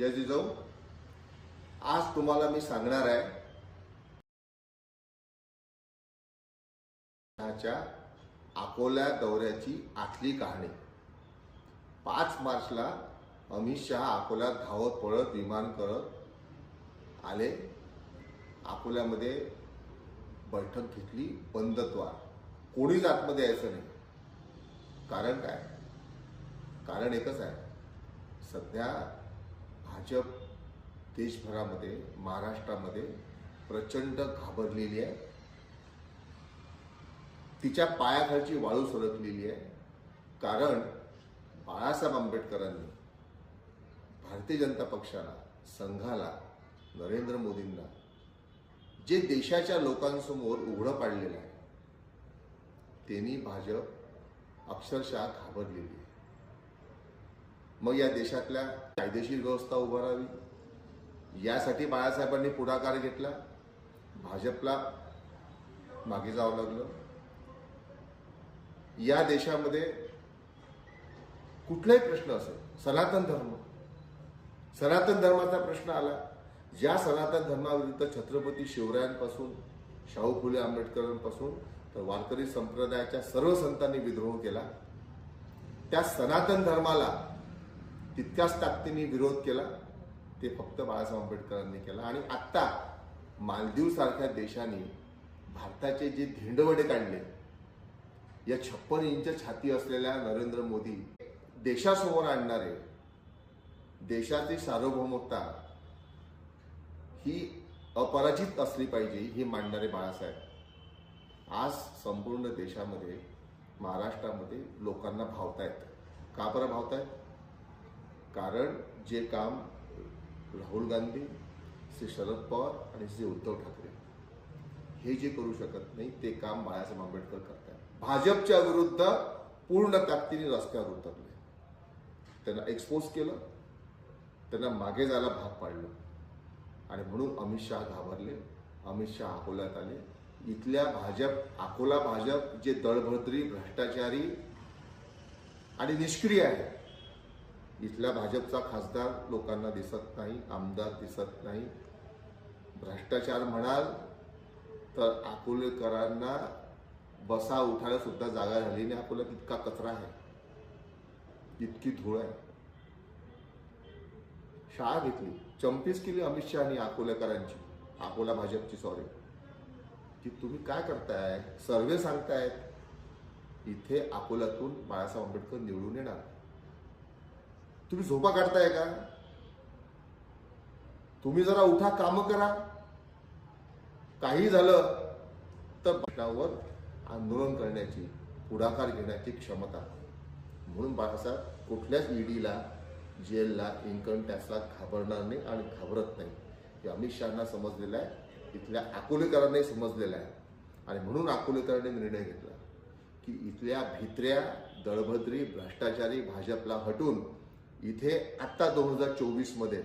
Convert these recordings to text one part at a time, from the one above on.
जय जिजाऊ. आज तुम्हाला मी सांगणार आहे अकोल्या अकोला दौऱ्याची आतली कहाणी. पाच मार्चला अमित शहा अकोल्यात धावत पळत विमान करत आले. अकोल्यामध्ये बैठक घेतली बंद कोणीच आतमध्ये यायचं नाही. कारण काय? कारण एकच आहे. सध्या भाजप देशभरामध्ये महाराष्ट्रामध्ये प्रचंड घाबरलेली आहे. तिच्या पायाखालची वाळू सरकलेली आहे. कारण बाळासाहेब आंबेडकरांनी भारतीय जनता पक्षाला संघाला नरेंद्र मोदींना जे देशाच्या लोकांसमोर उघडं पाडलेलं आहे त्यांनी भाजप अक्षरशः घाबरलेली आहे. मग या देशातल्या कायदेशीर व्यवस्था उभारावी यासाठी बाळासाहेबांनी पुढाकार घेतला. भाजपला मागे जावं लागलं. या देशामध्ये कुठलाही प्रश्न असेल सनातन धर्म सनातन धर्माचा प्रश्न आला ज्या सनातन धर्माविरुद्ध छत्रपती शिवरायांपासून शाहू फुले आंबेडकरांपासून तर वारकरी संप्रदायाच्या सर्व संतांनी विद्रोह केला. त्या सनातन धर्माला तितक्याच ताकदीने विरोध केला ते फक्त बाळासाहेब आंबेडकरांनी केला. आणि आत्ता मालदीव सारख्या देशांनी भारताचे जे धिंडवडे काढले या छप्पन इंच छाती असलेल्या नरेंद्र मोदी देशासमोर आणणारे देशाची सार्वभौमता ही अपराजित असली पाहिजे हे मांडणारे बाळासाहेब. आज संपूर्ण देशामध्ये महाराष्ट्रामध्ये लोकांना भावतायत. का बरं भावतायत? कारण जे काम राहुल गांधी श्री शरद पवार आणि श्री उद्धव ठाकरे हे जे करू शकत नाही ते काम बाळासाहेब आंबेडकर करतात भाजपच्या विरुद्ध पूर्ण ताकदीने रस्त्यावर उतरले त्यांना एक्सपोज केलं त्यांना मागे जायला भाग पाडलं आणि म्हणून अमित शहा घाबरले. अमित शहा अकोल्यात आले. इथल्या भाजप अकोला भाजप जे दळभद्री भ्रष्टाचारी आणि निष्क्रिय आहे इथल्या भाजपचा खासदार लोकांना दिसत नाही आमदार दिसत नाही. भ्रष्टाचार म्हणाल तर अकोलेकरांना बसा उठायला सुद्धा जागा झाली नाही. अकोल्यात इतका कचरा आहे. इतकी धूळ आहे. शाळा घेतली. चंपीस केली अमित शहानी अकोलेकरांची. अकोला भाजपची सॉरी की तुम्ही काय करताय? सर्वे सांगतायत. इथे अकोल्यातून बाळासाहेब आंबेडकर निवडून येणार. तुम्ही झोपा काढताय का? तुम्ही जरा उठा काम करा. काही झालं तर पक्षावर आंदोलन करण्याची पुढाकार घेण्याची क्षमता. म्हणून बाळासाहेब कुठल्याच ईडीला जेलला इन्कम टॅक्सला घाबरणार नाही आणि घाबरत नाही. हे अमित शहाना समजलेलं आहे. इथल्या अकोलेकरांनाही समजलेलं आहे. आणि म्हणून अकोलेकरांनी निर्णय घेतला की इथल्या भित्र्या दळभद्री भ्रष्टाचारी भाजपला हटून इथे आत्ता दोन हजार चोवीसमध्ये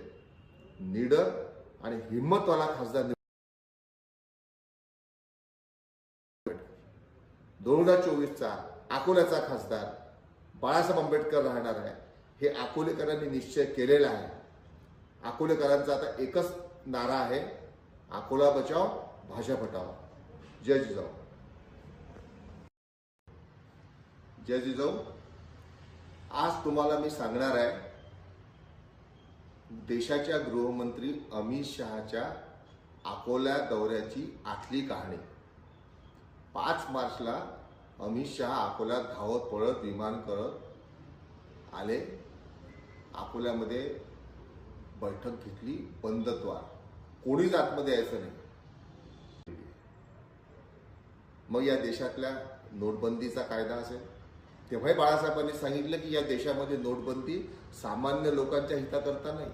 निडर आणि हिंमतवाला खासदार दोन हजार चोवीसचा अकोल्याचा खासदार बाळासाहेब आंबेडकर राहणार आहे. हे अकोलेकरांनी निश्चय केलेला आहे. अकोलेकरांचा आता एकच नारा आहे. अकोला बचाव भाजप हटाव. जय जिजाऊ. जय जिजाऊ. आज तुम्हाला मी सांगणार आहे देशाच्या गृहमंत्री अमित शहाच्या अकोला दौऱ्याची आतली कहाणी. पाच मार्चला अमित शहा अकोल्यात धावत पळत विमान करत आले. अकोल्यामध्ये बैठक घेतली बंद कोणीच आतमध्ये यायचं नाही. मग या देशातल्या नोटबंदीचा कायदा असेल तेव्हाही बाळासाहेबांनी सांगितलं की या देशामध्ये नोटबंदी सामान्य लोकांच्या हिताकरता नाही.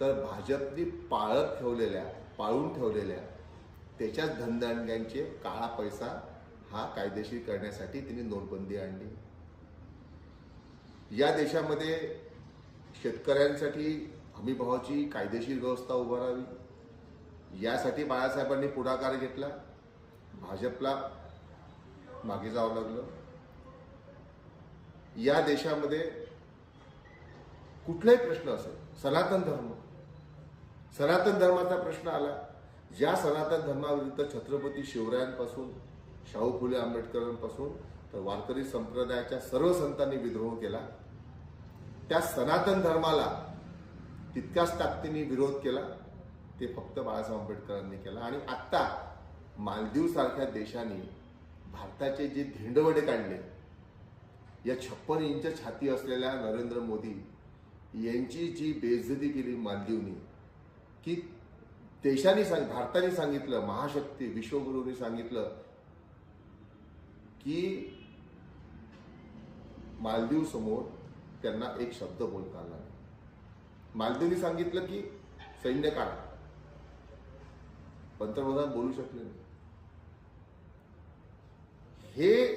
तर भाजपनी पाळत ठेवलेल्या पाळून ठेवलेल्या त्याच्याच धनदांड्यांचे काळा पैसा हा कायदेशीर करण्यासाठी तिने नोटबंदी आणली. या देशामध्ये शेतकऱ्यांसाठी हमीभावाची कायदेशीर व्यवस्था उभारावी. यासाठी बाळासाहेबांनी पुढाकार घेतला. भाजपला मागे जावं लागलं. या देशामध्ये कुठलाही प्रश्न असेल सनातन धर्म सनातन धर्माचा प्रश्न आला ज्या सनातन धर्माविरुद्ध छत्रपती शिवरायांपासून शाहू फुले आंबेडकरांपासून तर वारकरी संप्रदायाच्या सर्व संतांनी विद्रोह केला. त्या सनातन धर्माला तितक्याच ताकदीने विरोध केला. ते फक्त बाळासाहेब आंबेडकरांनी केला. आणि आत्ता मालदीव सारख्या देशाने भारताचे जे धिंडवडे काढले या छप्पन इंच छाती असलेल्या नरेंद्र मोदी यांची जी बेइज्जती केली मालदीवनी की देशाने सांग भारताने सांगितलं महाशक्ती विश्वगुरूंनी सांगितलं की मालदीव समोर त्यांना एक शब्द बोलता आला मालदीवनी सांगितलं की सैन्य काढा. पंतप्रधान बोलू शकले नाही. हे